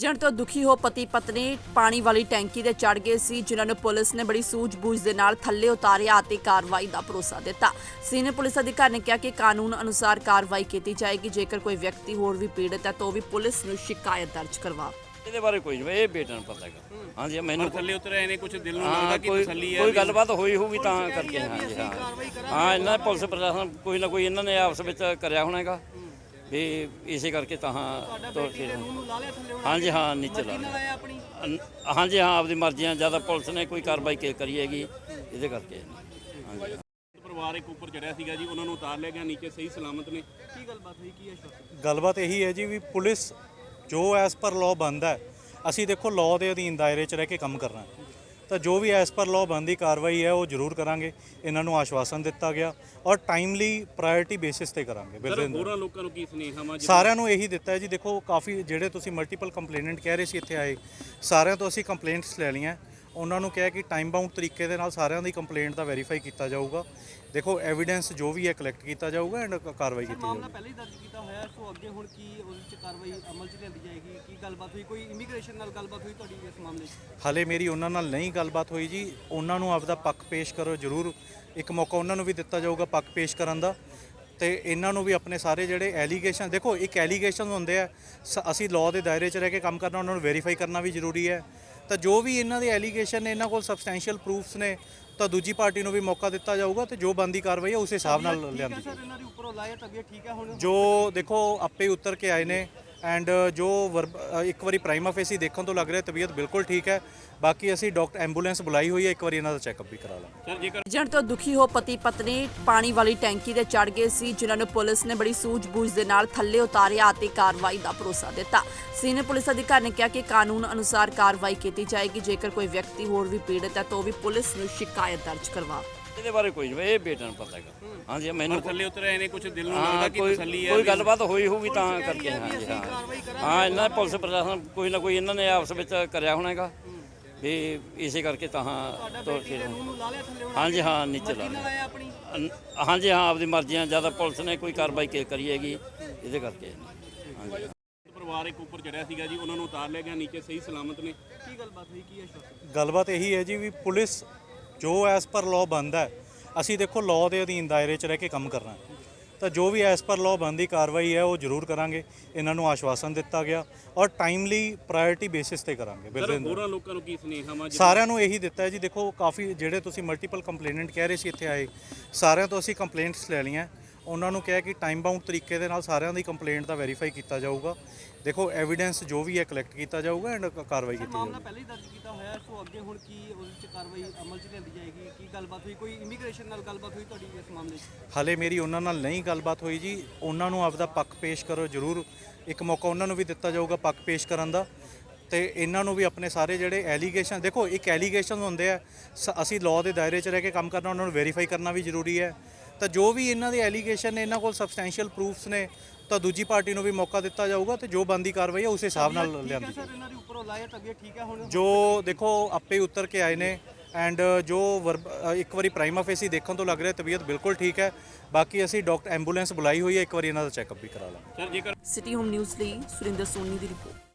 ਜਣ ਤੋਂ ਦੁਖੀ ਹੋ ਪਤੀ ਪਤਨੀ ਪਾਣੀ ਵਾਲੀ ਟੈਂਕੀ ਤੇ ਚੜ ਗਏ ਸੀ ਜਿਨ੍ਹਾਂ ਨੂੰ ਪੁਲਿਸ ਨੇ ਬੜੀ ਸੂਝ-ਬੂਝ ਦੇ ਨਾਲ ਥੱਲੇ ਉਤਾਰਿਆ ਅਤੇ ਕਾਰਵਾਈ ਦਾ ਭਰੋਸਾ ਦਿੱਤਾ। ਸੀਨੀਅਰ ਪੁਲਿਸ ਅਧਿਕਾਰੀ ਨੇ ਕਿਹਾ ਕਿ ਕਾਨੂੰਨ ਅਨੁਸਾਰ ਕਾਰਵਾਈ ਕੀਤੀ ਜਾਏਗੀ ਜੇਕਰ ਕੋਈ ਵਿਅਕਤੀ ਹੋਰ ਵੀ ਪੀੜਤ ਹੈ ਤਾਂ ਉਹ ਵੀ ਪੁਲਿਸ ਨੂੰ ਸ਼ਿਕਾਇਤ ਦਰਜ ਕਰਵਾ। ਇਹਦੇ ਬਾਰੇ ਕੋਈ ਨਹੀਂ ਇਹ ਬੇਟੇ ਨੂੰ ਪਤਾ ਹੈਗਾ। ਹਾਂਜੀ ਮੈਨੂੰ ਥੱਲੇ ਉਤਰ ਆਏ ਨੇ ਕੁਝ ਦਿਲ ਨੂੰ ਲੱਗਦਾ ਕਿ ਤਸੱਲੀ ਹੈ ਕੋਈ ਗੱਲਬਾਤ ਹੋਈ ਹੋਊਗੀ ਤਾਂ ਕਰਕੇ ਹਾਂਜੀ ਹਾਂ। ਹਾਂ ਇਹਨਾਂ ਨੇ ਪੁਲਿਸ ਪ੍ਰਸ਼ਾਸਨ ਕੋਈ ਨਾ ਕੋਈ ਇਹਨਾਂ ਨੇ ਆਪਸ ਵਿੱਚ ਕਰਿਆ ਹੋਣਾ ਹੈਗਾ। ਵੀ ਇਸੇ ਕਰਕੇ ਤਾਂ ਹਾਂ ਤੋਰ ਕੇ ਹਾਂਜੀ ਹਾਂ ਨੀਚੇ ਲਾ ਲਿਆ। ਅਨ- ਹਾਂਜੀ ਹਾਂ ਆਪਦੀ ਮਰਜ਼ੀਆਂ ਜ਼ਿਆਦਾ ਪੁਲਿਸ ਨੇ ਕੋਈ ਕਾਰਵਾਈ ਕੀ ਕਰੀ ਹੈਗੀ ਇਹਦੇ ਕਰਕੇ। ਹਾਂਜੀ। ਪਰਿਵਾਰ ਇੱਕ ਉੱਪਰ ਚੜਿਆ ਸੀਗਾ ਜੀ ਉਹਨਾਂ ਨੂੰ ਉਤਾਰ ਲਿਆ ਗਿਆ ਨੀਚੇ ਸਹੀ ਸਲਾਮਤ ਨੇ। ਕੀ ਗੱਲਬਾਤ ਹੋਈ ਕੀ ਹੈ ਗੱਲਬਾਤ ਇਹੀ ਹੈ ਜੀ ਵੀ ਪੁਲਿਸ ਜੋ ਐਸ ਪਰ ਲਾਅ ਬੰਦਾ ਹੈ ਅਸੀਂ ਦੇਖੋ ਲਾਅ ਦੇ ਅਧੀਨ ਦਾਇਰੇ 'ਚ ਰਹਿ ਕੇ ਕੰਮ ਕਰਨਾ ਹੈ। ਤਾਂ ਜੋ ਵੀ ਐਸ ਪਰ ਲਾਅ ਬੰਦੀ ਕਾਰਵਾਈ ਹੈ ਉਹ ਜ਼ਰੂਰ ਕਰਾਂਗੇ। ਇਹਨਾਂ ਨੂੰ ਆਸ਼ਵਾਸਨ ਦਿੱਤਾ ਗਿਆ ਔਰ ਟਾਈਮਲੀ ਪ੍ਰਾਇੋਰਟੀ ਬੇਸਿਸ ਤੇ ਕਰਾਂਗੇ। ਸਰ ਬਿਲਕੁਲ। ਹੋਰਾਂ ਲੋਕਾਂ ਨੂੰ ਕੀ ਸੁਨੇਹਾ ਵਾ? ਸਾਰਿਆਂ ਨੂੰ ਇਹੀ ਦਿੱਤਾ ਹੈ ਜੀ। ਦੇਖੋ ਕਾਫੀ ਜਿਹੜੇ ਤੁਸੀਂ ਮਲਟੀਪਲ ਕੰਪਲੇਨੈਂਟ ਕਹਿ ਰਹੇ ਸੀ ਇੱਥੇ ਆਏ ਸਾਰਿਆਂ ਤੋਂ ਅਸੀਂ ਕੰਪਲੇਂਟਸ ਲੈ ਲਈਆਂ। ਉਹਨਾਂ ਨੂੰ ਕਿਹਾ ਕਿ ਟਾਈਮ ਬਾਉਂਡ ਤਰੀਕੇ ਦੇ ਨਾਲ ਸਾਰਿਆਂ ਦੀ ਕੰਪਲੇਂਟ ਦਾ ਵੈਰੀਫਾਈ ਕੀਤਾ ਜਾਊਗਾ। ਦੇਖੋ ਐਵੀਡੈਂਸ ਜੋ ਵੀ ਹੈ ਕਲੈਕਟ ਕੀਤਾ ਜਾਊਗਾ ਐਂਡ ਕਾਰਵਾਈ ਕੀਤੀ ਮਾਮਲਾ ਜਾਊਗੀ। ਪਹਿਲਾਂ ਹੀ ਦਰਜ ਕੀਤਾ ਹੋਇਆ ਹੈ, ਸੋ ਅੱਗੇ ਹੁਣ ਕੀ ਉਹਦੇ ਚ ਕਾਰਵਾਈ ਅਮਲ ਚ ਲਿਆਂਦੀ ਜਾਏਗੀ? ਕੀ ਗੱਲਬਾਤ ਹੋਈ? ਕੋਈ ਇਮੀਗ੍ਰੇਸ਼ਨ ਨਾਲ ਗੱਲਬਾਤ ਹੋਈ ਤੁਹਾਡੀ ਇਸ ਮਾਮਲੇ 'ਚ? ਹਾਲੇ ਮੇਰੀ ਉਹਨਾਂ ਨਾਲ ਨਹੀਂ ਗੱਲਬਾਤ ਹੋਈ ਜੀ। ਉਹਨਾਂ ਨੂੰ ਆਪਦਾ ਪੱਖ ਪੇਸ਼ ਕਰੋ ਜ਼ਰੂਰ। ਇੱਕ ਮੌਕਾ ਉਹਨਾਂ ਨੂੰ ਵੀ ਦਿੱਤਾ ਜਾਊਗਾ ਪੱਖ ਪੇਸ਼ ਕਰਨ ਦਾ। ਤੇ ਇਹਨਾਂ ਨੂੰ ਵੀ ਆਪਣੇ ਸਾਰੇ ਜਿਹੜੇ ਐਲੀਗੇਸ਼ਨ ਦੇਖੋ ਇੱਕ ਐਲੀਗੇਸ਼ਨ ਹੁੰਦੇ ਆ। ਅਸੀਂ ਲਾਅ ਦੇ ਦਾਇਰੇ 'ਚ ਰਹਿ ਕੇ ਕੰਮ ਕਰਨਾ ਉਹਨਾਂ ਨੂੰ ਵੈਰੀਫਾਈ ਕਰਨਾ ਵੀ ਜ਼ਰੂਰੀ ਹੈ। ਤਾਂ ਜੋ ਵੀ ਇਹਨਾਂ ਦੇ ਐਲੀਗੇਸ਼ਨ ਨੇ ਇਹਨਾਂ ਕੋਲ ਸਬਸਟੈਂਸ਼ੀਅਲ ਪ੍ਰੂਫਸ ਨੇ ਤਾਂ ਦੂਜੀ ਪਾਰਟੀ ਨੂੰ ਵੀ ਮੌਕਾ ਦਿੱਤਾ ਜਾਊਗਾ ਤੇ ਜੋ ਬੰਦੀ ਕਾਰਵਾਈ ਹੈ ਉਸ ਹਿਸਾਬ ਨਾਲ ਲਿਆਂਦੀ ਹੁਣ। ਜੋ ਦੇਖੋ ਆਪੇ ਉਤਰ ਕੇ ਆਏ ਨੇ। ਐਂਡ ਜੋ ਵਰਬ- ਅ, ਇੱਕ ਵਾਰੀ ਪ੍ਰਾਈਮਾ ਫੇਸੀ ਦੇਖਣ ਤੋਂ ਲੱਗ ਰਿਹਾ ਤਬੀਅਤ ਬਿਲਕੁਲ ਠੀਕ ਹੈ। ਬਾਕੀ ਅਸੀਂ ਡਾਕਟਰ ਐਂਬੂਲੈਂਸ ਬੁਲਾਈ ਹੋਈ ਹੈ ਇੱਕ ਵਾਰੀ ਇਹਨਾਂ ਦਾ ਚੈੱਕਅਪ ਵੀ ਕਰਾ ਲਾਂਗੇ। ਸਰ ਜੇਕਰ ਜਣ ਤੋਂ ਦੁਖੀ ਹੋ ਪਤੀ ਪਤਨੀ ਪਾਣੀ ਵਾਲੀ ਟੈਂਕੀ ਤੇ ਚੜ ਗਏ ਸੀ ਜਿਨ੍ਹਾਂ ਨੂੰ ਪੁਲਿਸ ਨੇ ਬੜੀ ਸੂਝ-ਬੂਝ ਦੇ ਨਾਲ ਥੱਲੇ ਉਤਾਰਿਆ ਅਤੇ ਕਾਰਵਾਈ ਦਾ ਭਰੋਸਾ ਦਿੱਤਾ। ਸੀਨੀਅਰ ਪੁਲਿਸ ਅਧਿਕਾਰੀ ਨੇ ਕਿਹਾ ਕਿ ਕਾਨੂੰਨ ਅਨੁਸਾਰ ਕਾਰਵਾਈ ਕੀਤੀ ਜਾਏਗੀ। ਜੇਕਰ ਕੋਈ ਵਿਅਕਤੀ ਹੋਰ ਵੀ ਪੀੜਤ ਹੈ ਤਾਂ ਉਹ ਵੀ ਪੁਲਿਸ ਨੂੰ ਸ਼ਿਕਾਇਤ ਦਰਜ ਕਰਵਾ ਇਹਦੇ ਬਾਰੇ ਕੋਈ ਨਹੀਂ ਇਹ ਬੇਟੇ ਨੂੰ ਪਤਾ ਹੈਗਾ। ਹਾਂਜੀ ਮੈਨੂੰ ਥੱਲੇ ਉਤਰ ਆਏ ਨੇ ਕੁਝ ਦਿਲ ਨੂੰ ਲੱਗਦਾ ਕਿ ਤਸੱਲੀ ਹੈ ਕੋਈ ਗੱਲਬਾਤ ਹੋਈ ਹੋਊਗੀ ਤਾਂ ਕਰਕੇ ਹਾਂਜੀ ਹਾਂ। ਹਾਂ ਇਹਨਾਂ ਨੇ ਪੁਲਿਸ ਪ੍ਰਸ਼ਾਸਨ ਕੋਈ ਨਾ ਕੋਈ ਇਹਨਾਂ ਨੇ ਆਪਸ ਵਿੱਚ ਕਰਿਆ ਹੋਣਾ ਹੈਗਾ। ਵੀ ਇਸੇ ਕਰਕੇ ਤਾਂ ਹਾਂ ਤੋਰ ਕੇ ਹਾਂਜੀ ਹਾਂ ਨੀਚੇ ਲਾ ਲਿਆ। ਹਾਂਜੀ ਹਾਂ ਆਪਦੀ ਮਰਜ਼ੀਆਂ ਜ਼ਿਆਦਾ ਪੁਲਿਸ ਨੇ ਕੋਈ ਕਾਰਵਾਈ ਕੀ ਕਰੀ ਹੈਗੀ ਇਹਦੇ ਕਰਕੇ। ਹਾਂਜੀ। ਪਰਿਵਾਰ ਇੱਕ ਉੱਪਰ ਚੜਿਆ ਸੀਗਾ ਜੀ ਉਹਨਾਂ ਨੂੰ ਉਤਾਰ ਲਿਆ ਗਿਆ ਨੀਚੇ ਸਹੀ ਸਲਾਮਤ ਨੇ। ਕੀ ਗੱਲਬਾਤ ਹੋਈ? ਕੀ ਹੈ ਗੱਲਬਾਤ ਇਹੀ ਹੈ ਜੀ ਵੀ ਪੁਲਿਸ ਜੋ ਐਸ ਪਰ ਲਾਅ ਬੰਦਾ ਹੈ ਅਸੀਂ ਦੇਖੋ ਲਾਅ ਦੇ ਅਧੀਨ ਦਾਇਰੇ 'ਚ ਰਹਿ ਕੇ ਕੰਮ ਕਰਨਾ ਹੈ। ਤਾਂ ਜੋ ਵੀ ਐਸ ਪਰ ਲਾਅ ਬੰਦੀ ਕਾਰਵਾਈ ਹੈ ਉਹ ਜ਼ਰੂਰ ਕਰਾਂਗੇ। ਇਹਨਾਂ ਨੂੰ ਆਸ਼ਵਾਸਨ ਦਿੱਤਾ ਗਿਆ ਔਰ ਟਾਈਮਲੀ ਪ੍ਰਾਇੋਰਟੀ ਬੇਸਿਸ ਤੇ ਕਰਾਂਗੇ। ਸਰ ਬਿਲਕੁਲ। ਹੋਰਾਂ ਲੋਕਾਂ ਨੂੰ ਕੀ ਸੁਨੇਹਾ ਵਾ? ਸਾਰਿਆਂ ਨੂੰ ਇਹੀ ਦਿੱਤਾ ਹੈ ਜੀ ਦੇਖੋ ਕਾਫੀ ਜਿਹੜੇ ਤੁਸੀਂ ਮਲਟੀਪਲ ਕੰਪਲੇਨੈਂਟ ਕਹਿ ਰਹੇ ਸੀ ਇੱਥੇ ਆਏ ਸਾਰਿਆਂ ਤੋਂ ਅਸੀਂ ਕੰਪਲੇਂਟਸ ਲੈ ਲਈਆਂ। ਉਹਨਾਂ ਨੂੰ ਕਿਹਾ ਕਿ ਟਾਈਮ ਬਾਉਂਡ ਤਰੀਕੇ ਦੇ ਨਾਲ ਸਾਰਿਆਂ ਦੀ ਕੰਪਲੇਂਟ ਦਾ ਵੈਰੀਫਾਈ ਕੀਤਾ ਜਾਊਗਾ। ਦੇਖੋ ਐਵੀਡੈਂਸ ਜੋ ਵੀ ਹੈ ਕਲੈਕਟ ਕੀਤਾ ਜਾਊਗਾ ਐਂਡ ਕਾਰਵਾਈ ਕੀਤੀ ਮਾਮਲਾ ਜਾਊਗੀ ਪਹਿਲਾਂ ਹੀ ਦਰਜ ਕੀਤਾ ਹੋਇਆ ਹੈ, ਸੋ ਅੱਗੇ ਹੁਣ ਕੀ ਉਹਦੇ ਚ ਕਾਰਵਾਈ ਅਮਲ ਚ ਲਿਆਂਦੀ ਜਾਏਗੀ? ਕੀ ਗੱਲਬਾਤ ਹੋਈ? ਕੋਈ ਇਮੀਗ੍ਰੇਸ਼ਨ ਨਾਲ ਗੱਲਬਾਤ ਹੋਈ ਤੁਹਾਡੀ ਇਸ ਮਾਮਲੇ 'ਚ? ਹਾਲੇ ਮੇਰੀ ਉਹਨਾਂ ਨਾਲ ਨਹੀਂ ਗੱਲਬਾਤ ਹੋਈ ਜੀ। ਉਹਨਾਂ ਨੂੰ ਆਪਦਾ ਪੱਖ ਪੇਸ਼ ਕਰੋ ਜ਼ਰੂਰ। ਇੱਕ ਮੌਕਾ ਉਹਨਾਂ ਨੂੰ ਵੀ ਦਿੱਤਾ ਜਾਊਗਾ ਪੱਖ ਪੇਸ਼ ਕਰਨ ਦਾ। ਤੇ ਇਹਨਾਂ ਨੂੰ ਵੀ ਆਪਣੇ ਸਾਰੇ ਜਿਹੜੇ ਐਲੀਗੇਸ਼ਨ ਦੇਖੋ ਇੱਕ ਐਲੀਗੇਸ਼ਨ ਹੁੰਦੇ ਆ। ਸ- ਅਸੀਂ ਲਾਅ ਦੇ ਦਾਇਰੇ 'ਚ ਰਹਿ ਕੇ ਕੰਮ ਕਰਨਾ ਉਹਨਾਂ ਨੂੰ ਵੈਰੀਫਾਈ ਕਰਨਾ ਵੀ ਜ਼ਰੂਰੀ ਹੈ। ਤਾਂ ਜੋ ਵੀ ਇਹਨਾਂ ਦੇ ਐਲੀਗੇਸ਼ਨ ਨੇ ਇਹਨਾਂ ਕੋਲ ਸਬਸਟੈਂਸ਼ੀਅਲ ਪ੍ਰੂਫਸ ਨੇ ਤਾਂ ਦੂਜੀ ਪਾਰਟੀ ਨੂੰ ਵੀ ਮੌਕਾ ਦਿੱਤਾ ਜਾਊਗਾ ਤੇ ਜੋ ਬੰਦੀ ਕਾਰਵਾਈ ਹੈ ਉਸ ਹਿਸਾਬ ਨਾਲ ਠੀਕ ਹੈ ਲਿਆਂਦੀ ਸਰ ਇਹਨਾਂ ਦੇ ਉੱਪਰੋਂ ਲਾਇਆ ਤਬੀਅਤ ਠੀਕ ਹੈ ਹੁਣ? ਜੋ ਦੇਖੋ ਆਪੇ ਹੀ ਉਤਰ ਕੇ ਆਏ ਨੇ ਐਂਡ ਜੋ ਇੱਕ ਵਾਰੀ ਪ੍ਰਾਈਮਾ ਫੇਸੀ ਦੇਖਣ ਤੋਂ ਲੱਗ ਰਿਹਾ ਤਬੀਅਤ ਬਿਲਕੁਲ ਠੀਕ ਹੈ। ਬਾਕੀ ਅਸੀਂ ਡਾਕਟਰ ਐਂਬੂਲੈਂਸ ਬੁਲਾਈ ਹੋਈ ਹੈ ਇੱਕ ਵਾਰੀ ਇਹਨਾਂ ਦਾ ਚੈੱਕਅਪ ਵੀ ਕਰਾ ਲਾਂਗੇ। ਸਰ ਜੇਕਰ ਸਿਟੀ ਹੋਮ ਨਿਊਜ਼ ਲਈ ਸੁਰਿੰਦਰ ਸੋਨੀ ਦੀ ਰਿਪੋਰਟ